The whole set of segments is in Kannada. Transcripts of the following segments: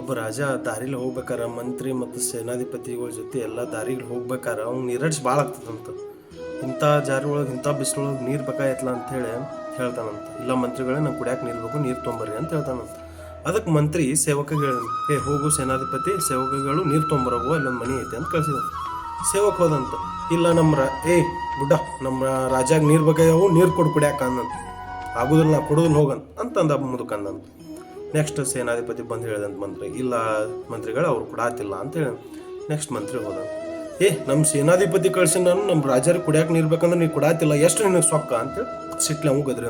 ಒಬ್ಬ ರಾಜ ದಾರಿಲಿ ಹೋಗ್ಬೇಕಾರ, ಮಂತ್ರಿ ಮತ್ತು ಸೇನಾಧಿಪತಿಗಳ ಜೊತೆ ಎಲ್ಲ ದಾರಿಲಿ ಹೋಗ್ಬೇಕಾರ, ಅವ್ನು ನೀರಡ್ಸಿ ಭಾಳ ಆಗ್ತದಂತ ಇಂಥ ಜಾರಿ ಒಳಗೆ ಇಂಥ ಬಿಸಿಲೊಳಗೆ ನೀರು ಬೇಕಾಯ್ತಲ್ಲ ಅಂಥೇಳಿ ಹೇಳಿ ಹೇಳ್ತಾನಂತ. ಇಲ್ಲ ಮಂತ್ರಿಗಳೇ, ನಂಗೆ ಕುಡಿಯಕ್ಕೆ ನೀರು ಬೇಕು, ನೀರು ತೊಂಬರ್ರಿ ಅಂತ ಹೇಳ್ತಾನಂತ. ಅದಕ್ಕೆ ಮಂತ್ರಿ ಸೇವಕ ಹೇಳಿದ, ಏ, ಹೋಗು ಸೇನಾಧಿಪತಿ, ಸೇವಕಗಳು ನೀರು ತೊಂಬರೋಗು ಅಲ್ಲೊಂದು ಮನೆ ಐತೆ ಅಂತ ಕಳಿಸಿದ. ಸೇವಕ ಹೋದಂತ, ಇಲ್ಲ ನಮ್ಮ ರಾ, ಏ, ಬುಡ್ಡ ನಮ್ಮ ರಾಜಾಗ ನೀರು ಬೇಕಾಯವು ನೀರು ಕೊಡು ಕುಡಿಯಾಕ ಅಂದಂತ ಆಗುದಿಲ್ಲ, ನಾ ಕೊಡೋದಿಲ್ಲ ಹೋಗನ್ ಅಂತಂದ ಮುದುಕಂದಂತ ನೆಕ್ಸ್ಟ್ ಸೇನಾಧಿಪತಿ ಬಂದು ಹೇಳ್ದಂತ ಮಂತ್ರಿ, ಇಲ್ಲ ಮಂತ್ರಿಗಳು ಅವ್ರು ಕೊಡಾತಿಲ್ಲ ಅಂತ ಹೇಳಿ ನೆಕ್ಸ್ಟ್ ಮಂತ್ರಿ ಹೋದ. ಏ ನಮ್ಮ ಸೇನಾಧಿಪತಿ ಕಳ್ಸಿ ನಾನು ನಮ್ಮ ರಾಜರಿಗೆ ಕುಡಿಯಾಕ ನೀರು ಬೇಕಂದ್ರೆ ನೀವು ಕೊಡಾತಿಲ್ಲ, ಎಷ್ಟು ನಿನಗೆ ಸೊಕ್ಕ ಅಂತ ಸಿಟ್ಲೆ ಅವ್ ಗದ್ರಿ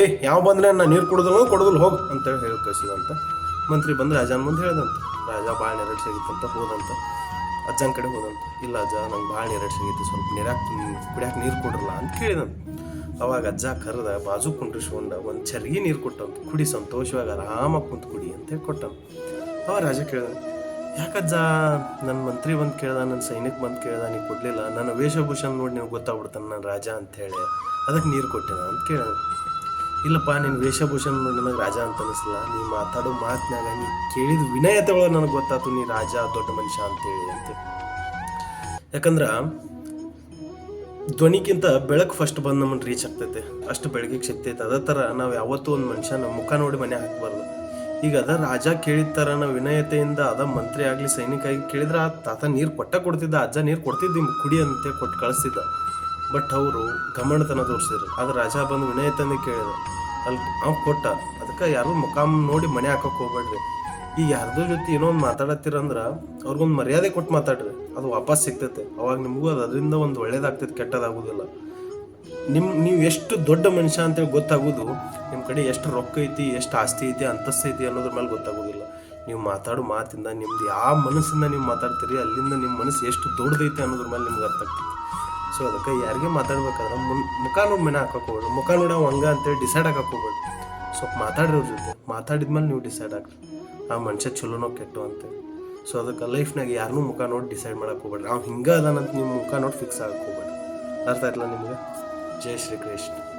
ಏ, ಯಾವ ಬಂದ್ರೆ ನಾನು ನೀರು ಕುಡಿದ್ರು ಕೊಡೋದಿಲ್ಲ, ಹೋಗು ಅಂತೇಳಿ ಹೇಳಿ ಕಳಿಸಿದಂತ ಮಂತ್ರಿ ಬಂದು ರಾಜನ ಮುಂದೆ ಹೇಳ್ದಂತ. ರಾಜ ಭಾಳ ನೆರಡ್ಸಾಗಿತ್ತಂತ ಹೋದಂತ. ಅಜ್ಜನ ಕಡೆ ಹೋದಂತ. ಇಲ್ಲ ಅಜ್ಜ, ನಂಗೆ ಭಾಳ ಸಿಗಿತ್ತು ಸ್ವಲ್ಪ ನೀರಾಕ ಕುಡಿಯಾಕ ನೀರು ಕೊಡ್ರಲ್ಲ ಅಂತ ಕೇಳಿದಂತ. ಅವಾಗ ಅಜ್ಜ ಕರೆದ ಬಾಜು ಕುಂಡ್ರಿಸ್ಕೊಂಡ ಒಂದು ಚರ್ಗಿ ನೀರು ಕೊಟ್ಟಂತ, ಕುಡಿ ಸಂತೋಷವಾಗಿ ಆರಾಮಾಗಿ ಕುಂತು ಕುಡಿ ಅಂತ ಹೇಳಿ ಕೊಟ್ಟಂತ. ಅವ ರಾಜ ಕೇಳ್ದ ಯಾಕಜ್ಜ ನನ್ನ ಮಂತ್ರಿ ಬಂದು ಕೇಳ್ದ ನನ್ನ ಸೈನಿಕ ಬಂದು ಕೇಳ್ದ ನೀವು ಕೊಡಲಿಲ್ಲ, ನನ್ನ ವೇಷಭೂಷಣ ನೋಡಿ ನೀವು ಗೊತ್ತಾಗ್ಬಿಡ್ತಾನೆ ನಾನು ರಾಜ ಅಂತ ಹೇಳಿ ಅದಕ್ಕೆ ನೀರು ಕೊಟ್ಟೆನ ಅಂತ ಕೇಳ ಇಲ್ಲಪ್ಪ ನಿನ್ನ ವೇಷಭೂಷಣ ನೋಡಿ ನನಗೆ ರಾಜ ಅಂತ ಅನಿಸಲ್ಲ, ನೀ ಮಾತಾಡೋ ಮಾತಿನಾಗ ನೀ ಕೇಳಿದ ವಿನಯತೆ ನನಗೆ ಗೊತ್ತಾಯ್ತು ನೀ ರಾಜ ದೊಡ್ಡ ಮನುಷ್ಯ ಅಂತೇಳಿ ಅಂತ. ಯಾಕಂದ್ರೆ ಧ್ವನಿಗಿಂತ ಬೆಳಕು ಫಸ್ಟ್ ಬಂದು ನಮ್ಮನ್ನು ರೀಚ್ ಆಗ್ತೈತೆ. ಅಷ್ಟು ಶಕ್ತಿ ಐತೆ. ಅದೇ ಥರ ನಾವು ಯಾವತ್ತೂ ಒಂದು ಮನುಷ್ಯನ ಮುಖ ನೋಡಿ ಮನೆ ಹಾಕಬಾರ್ದು. ಈಗ ಅದ ರಾಜ ಕೇಳಿದ ಥರ ನಾವು ವಿನಯತೆಯಿಂದ ಅದ ಮಂತ್ರಿ ಆಗಲಿ, ಸೈನಿಕ ಆಗಿ ಕೇಳಿದ್ರೆ ಆ ತಾತ ನೀರು ಕೊಟ್ಟ ಕೊಡ್ತಿದ್ದ, ಅಜ್ಜ ನೀರು ಕೊಡ್ತಿದ್ದ ಕುಡಿ ಅಂತ ಕೊಟ್ಟು ಕಳಿಸ್ತಿದ್ದ ಬಟ್ ಅವರು ಗಮನತನ ತೋರಿಸಿದ್ರು. ಆದ್ರೆ ರಾಜ ಬಂದು ವಿನಯತೆಯಿಂದ ಕೇಳಿದ. ಅಲ್ಲಿ ಅವ್ನು ಕೊಟ್ಟ. ಅದಕ್ಕೆ ಯಾರು ಮುಖಾಮ್ ನೋಡಿ ಮನೆ ಹಾಕೋಕೆ ಹೋಗ್ಬೇಡ್ರಿ. ಈಗ ಯಾರ್ದೋ ಜೊತೆ ಏನೋ ಒಂದು ಮಾತಾಡತ್ತೀರಂದ್ರ ಅವ್ರಿಗೊಂದು ಮರ್ಯಾದೆ ಕೊಟ್ಟು ಮಾತಾಡ್ರಿ. ಅದು ವಾಪಸ್ ಸಿಗ್ತೈತೆ. ಅವಾಗ ನಿಮಗೂ ಅದು ಅದರಿಂದ ಒಂದು ಒಳ್ಳೇದಾಗ್ತೈತೆ, ಕೆಟ್ಟದಾಗೋದಿಲ್ಲ. ನಿಮ್ಮ ನೀವು ಎಷ್ಟು ದೊಡ್ಡ ಮನುಷ್ಯ ಅಂತೇಳಿ ಗೊತ್ತಾಗೋದು ನಿಮ್ಮ ಕಡೆ ಎಷ್ಟು ರೊಕ್ಕ ಐತಿ, ಎಷ್ಟು ಆಸ್ತಿ ಐತಿ, ಅಂತಸ್ತು ಐತಿ ಅನ್ನೋದ್ರ ಮೇಲೆ ಗೊತ್ತಾಗೋದಿಲ್ಲ. ನೀವು ಮಾತಾಡೋ ಮಾತಿಂದ, ನಿಮ್ದು ಯಾವ ಮನಸ್ಸಿಂದ ನೀವು ಮಾತಾಡ್ತೀರಿ, ಅಲ್ಲಿಂದ ನಿಮ್ಮ ಮನಸ್ಸು ಎಷ್ಟು ದೊಡ್ಡದೈತಿ ಅನ್ನೋದ್ರ ಮೇಲೆ ನಿಮ್ಗೆ ಅರ್ಥ ಆಗ್ತೈತಿ. ಸೊ ಅದಕ್ಕೆ ಯಾರಿಗೆ ಮಾತಾಡ್ಬೇಕಾದ್ರೆ ಮುನ್, ಮುಖ ನೋಡಿ ಮನೆ ಹಾಕಕ್ಕೆ ಮುಖ ನೋಡೋ ಹಂಗೆ ಅಂತೇಳಿ ಡಿಸೈಡ್ ಆಗಕ್ಕೆ ಹೋಗ್ಬೇಡಿ. ಸ್ವಲ್ಪ ಮಾತಾಡಿರೋದು ಜೊತೆ. ಮಾತಾಡಿದ್ಮೇಲೆ ನೀವು ಡಿಸೈಡ್ ಆಗ್ರಿ. ಆ ಮನುಷ್ಯ ಚಲೋನೋ ಕೆಟ್ಟು ಅಂತೇಳಿ. ಸೊ ಅದಕ್ಕೆ ಲೈಫ್ನಾಗ ಯಾರನ್ನೂ ಮುಖ ನೋಡಿ ಡಿಸೈಡ್ ಮಾಡಕ್ಕೆ ಹೋಗ್ಬೇಡ್ರಿ. ಅವ್ನು ಹಿಂಗೆ ಅದಾನಂತ ನಿಮ್ಮ ಮುಖ ನೋಡಿ ಫಿಕ್ಸ್ ಆಗಕ್ಕೆ ಹೋಗ್ಬೇಡ್ರಿ. ಅರ್ಥ ಆಯ್ತಲ್ಲ ನಿಮಗೆ? ಜೈ ಶ್ರೀ ಕೃಷ್ಣ.